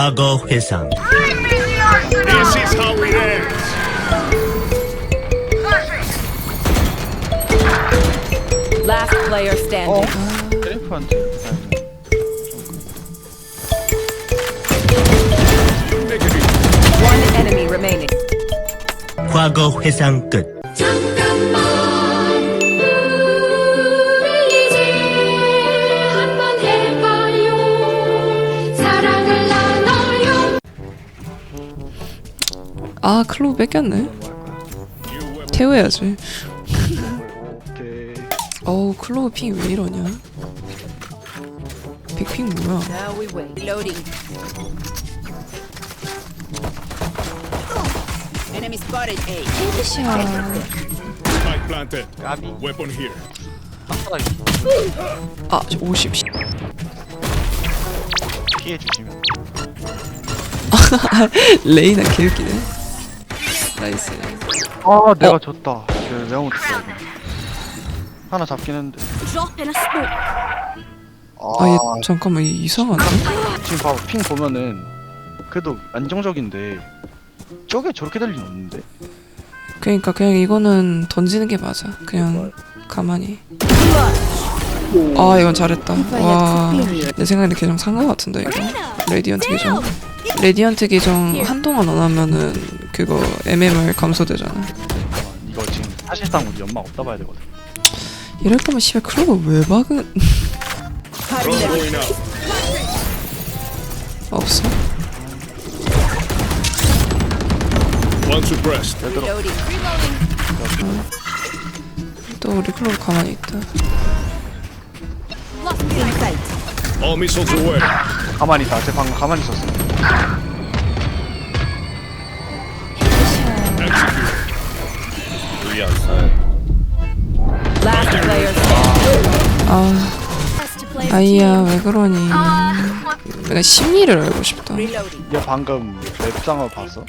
과거 회상 This is how it ends. Last player standing. 트램프한테 One enemy remaining. 과거 회상 끝 아 클로우 뺏겼네 태워야지 어우 클로우 핑왜 이러냐 빅핑 뭐야. 헤드샷. 한바닥 아 50. 씨. 피해 주시면 레이나 개웃기네 나이스. 아 내가 졌다. 그 명호 줬어 하나 잡긴 했는데. 아. 얘 잠깐만 얘 이상한데? 지금 봐봐 핑 보면은 그래도 안정적인데 저게 저렇게 될 리는 없는데? 그러니까 그냥 이거는 던지는 게 맞아. 그냥 가만히. 아 이건 잘했다. 와내 생각에는 계정 산거 같은데 이거? 레디언트 계정? 레디언트 계정 한동안 안 하면은 그거 MMR 감소되잖아 이거 지금 사실상 우리 연막 없다 봐야 되거든 이럴 거면 씨발 클로버 왜 박은. 없어 One suppressed. Loading. 또 우리 클로버 가만히 있다 In sight. All missiles away. 가만히 있다 제 방금 가만히 있었어 Last player. 아 아이야 왜 그러니 내가 심리를 알고 싶다. 얘 방금 웹상어 봤어?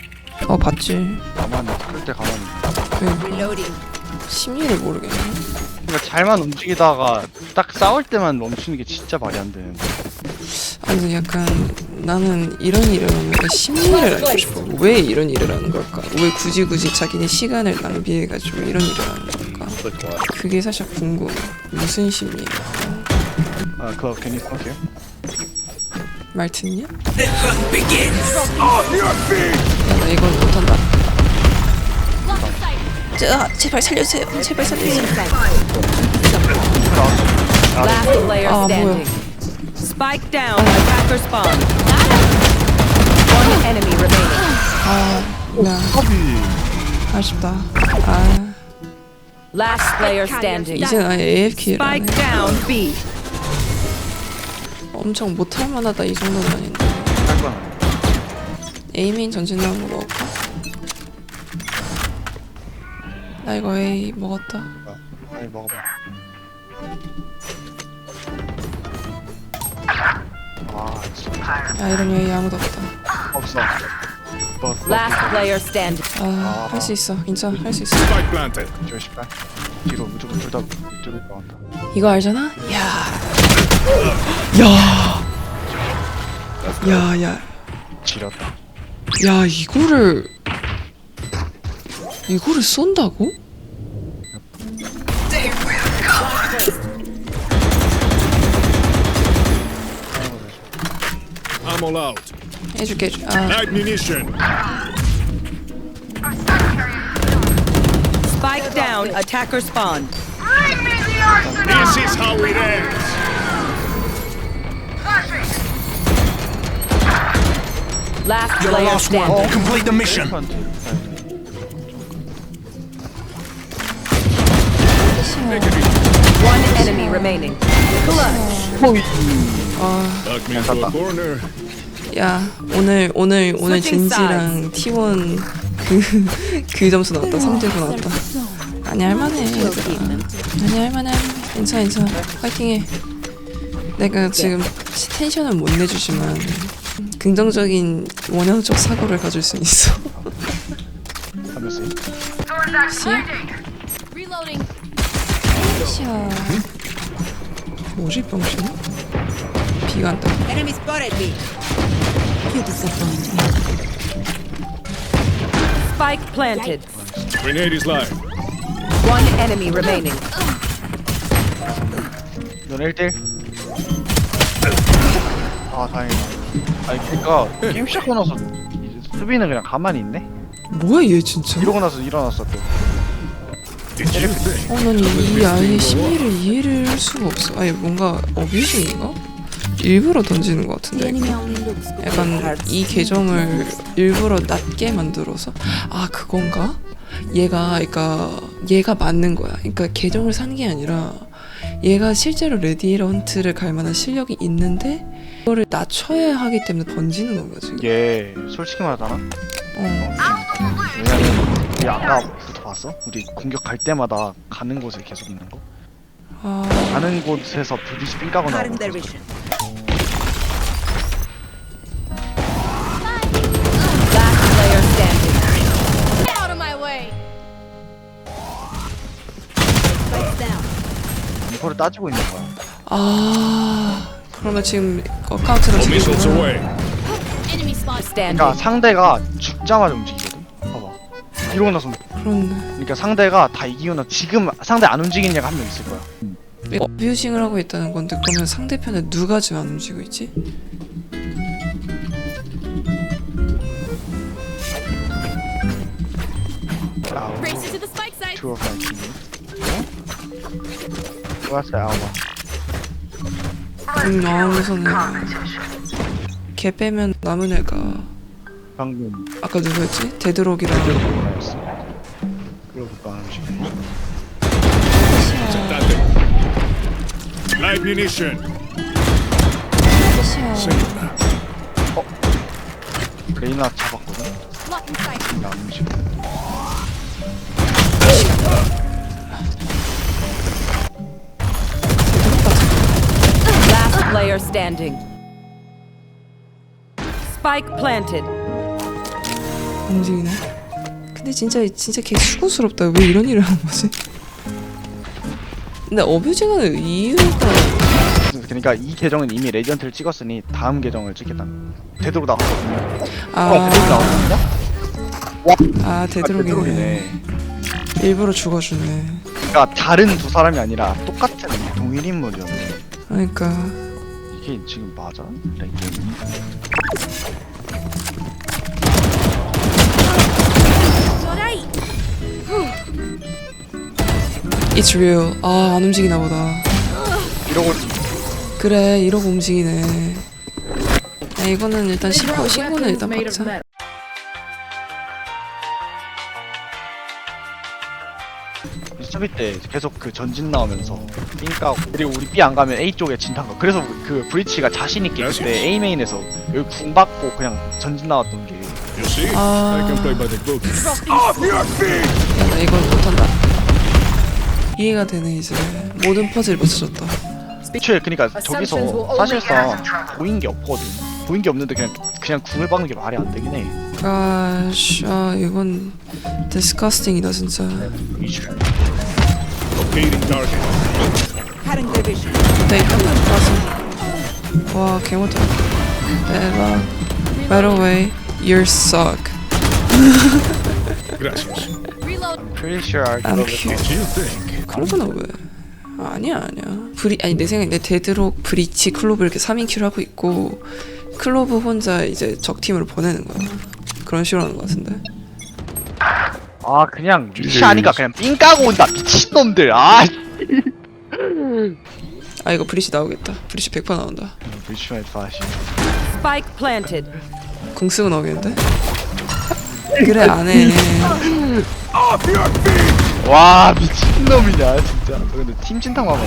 어 봤지 가만히 클때 가만히 그 Reloading. 심리를 모르겠네 그러니까 잘만 움직이다가 딱 싸울 때만 멈추는 게 진짜 말이 안 되는데 아니 근데 약간 나는 이런 일을 하면 약간 심리를 알고 싶어 왜 이런 일을 하는 걸까 왜 굳이 굳이 자기네 시간을 낭비해가지고 이런 일을 하는 걸까 그게 사실 궁금해 무슨 심리일까 아 그거 괜히 생각해요? 말 듣냐? 야나 이건 못한다 자, 제발 살려주세요 제발 살려주세요 Last player 아, 뭐야. standing. Spike down. Attacker spawn. One enemy remaining. 나 아쉽다 아 Last player standing. 이젠 아예 AFK를 하네 Spike down B. 엄청 못할 만하다 이 정도는 아닌데 할건 에이민 전진 나온 거 먹을까? 나 이거 A 먹었다 아니 먹어봐 야 이러면 A 아무도 없다 없어 뭐, Last player standing. 아 할 수 있어 진짜 할수 있어 Spike planted. 조심해 뒤로 무조건 둘다 이쪽으로 나온다 이거 알잖아? 야. 야. 야, 야. 지렸다 야, 이거를 이거를 쏜다고? I'm all out. 해줄게. 해줄게. 아, Ammunition. Spike down. Attacker spawn. This is how it ends. Last player standing. Complete the mission. 트램프한테 One enemy remaining. Dug me into a corner. 야, 오늘 오늘 오늘 젠지랑 T1 그, 그 점수 나왔다. 3대9 나왔다. 아니 할만해. 얘들아. 아니 할만해. 괜찮아, 괜찮아. 파이팅해. 내가 지금 텐션은 못 내주지만 긍정적인 원형적 사고를 가질 수 있어. 하면서 시야? 샤. 뭐지 병신? 비가 안 떠. Enemy spotted B. Spike planted. Grenade is live. One enemy remaining. 넌 1대1 아 다행이다 아니 그니까 게임 시작하고 나서 이제 수비는 그냥 가만히 있네 뭐야 얘 진짜 이러고 나서 일어났어 또 Did you think? 어, 난이 아이의 심리를 이해를 할 수가 없어. 아니, 뭔가 어뷰징인가? 일부러 던지는 것 같은데. 약간 이 계정을 일부러 낮게 만들어서 아 그건가? 얘가 그러니까 얘가 맞는 거야. 그러니까 계정을 산 게 아니라 얘가 실제로 레디런트를 갈 만한 실력이 있는데 그거를 낮춰야 하기 때문에 던지는 건가 지금? 얘 솔직히 말하잖아 어. 왜냐면 우리 아까부터 봤어? 우리 공격 갈 때마다 가는 곳에 계속 있는 거 아 가는 곳에서 부딪히 삥 까고 나오고 따지고 있는 거야 아 그러면 지금 어카운트가 지금 Missiles away. Enemy spot. Standing. 그러니까 상대가 죽자마자 움직이거든 봐봐 이러고 나서 그렇네. 그러니까 상대가 다 이기고 나 지금 상대 안 움직이는 애가 한 명 있을 거야 어뷰징을 하고 있다는 건데 그러면 상대편에 누가 지금 안 움직이고 있지? 아우 Race to the spike site. 투어 파이 팅 좋았어 아우 음, 나오면서는 걔 빼면 남은 애가 방금 아까 누구였지? 데드록이랑 보냈어 그러고 안 움직이네 That thing. Live munition. Same. 레이나 잡았거든? In player standing. Spike planted. 움직이네. 근데 진짜 진짜 걔 수고스럽다. 왜 이런 일을 하는 거지? 근데 어뷰징하는 이유가 그러니까 이 계정은 이미 레전트를 찍었으니 다음 계정을 찍겠다 되도록 나왔거든요 어 되도록 아, 나왔거든요 아 아, 데드록이네. 되도록이네 일부러 죽어주네. 그러니까 다른 두 사람이 아니라 똑같은 동일 인물이었네 그러니까 이게 지금 맞아? 레이전 it's real. 아 안 움직이나 보다. 이러고 그래 이러고 움직이네. 야, 이거는 일단 신고 신고는 일단 받자. 수비 때 계속 그 전진 나오면서 삥 까고 그리고 우리 B 안 가면 A 쪽에 진탄 거 그래서 그 브리치가 자신 있게 그때 A 메인에서 여기 궁 받고 그냥 전진 나왔던 게. You see? I can play by the book. 야, 나 이건 못한다. 이해가 되네 이제. 모든 퍼즐 맞춰졌다. 애초에 그니까 저기서 사실상 보인 게 없거든. 보인 게 없는데 그냥 그냥 궁을 박는 게 말이 안 되긴 해 아씨, 아 이건 디스커스팅이다 진짜. 봐서. 와, 개못해. 대박. By the way, you suck. Gracias. Reload. Pretty sure I I'm cute. What do you think? 그러구나 왜? 아, 아니야 아니야. 브리 아니 내 생각에 내 데드록 브리치 클로브 이렇게 3인 큐를 하고 있고 클로브 혼자 이제 적 팀으로 보내는 거야. 그런 식으로 하는 거 같은데. 아 그냥 아니까 그냥 삥 까고 온다 미친놈들 아 아 이거 브리치 나오겠다. 브리치 100% 나온다. 브리치만 다시 Spike planted. 궁 쓰고 나오겠는데? 그래 안 해. 와 미친놈이냐 진짜 너 근데 팀 진탕 봐봐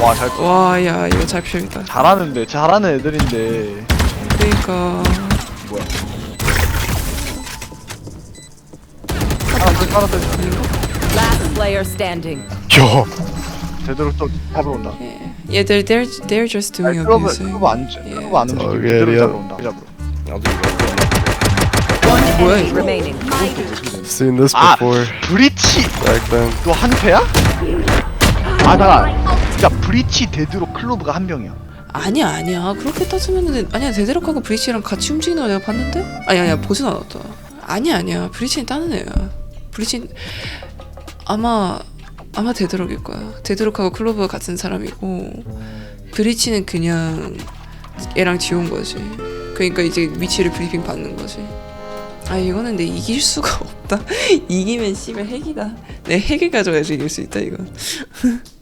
와 잘 와, 야 이거 잘 피했다. 잘하는데 잘하는 애들인데 그러니까 뭐야 사람들 사람들 Last player standing. 야 제대로 또 잡으러 온다 예. 얘들 they're they're just doing 클럽 abusing. 클럽 안 예. 클럽 안 움직이고 어, 제대로 예, 잡으러 온다 잡으러 One enemy remaining. Seen this 아 before 브리치 back then. 너 한패야? 아 잠깐 그러니까 브리치 데드로 클로브가 한 명이야. 아니야 아니야. 그렇게 따지면은 아니야 데드록하고 브리치랑 같이 움직이는 거 내가 봤는데? 아니 아니야. 보진 않았다. 아니야 아니야. 브리치는 다른 애야. 브리치 아마 아마 데드록일 거야. 데드록하고 클로브가 같은 사람이고 브리치는 그냥 얘랑 지운 거지. 그러니까 이제 위치를 브리핑 받는 거지. 아 이거는 내 이길 수가 없다. 이기면 씨발 핵이다. 내 핵을 가져야지 이길 수 있다 이거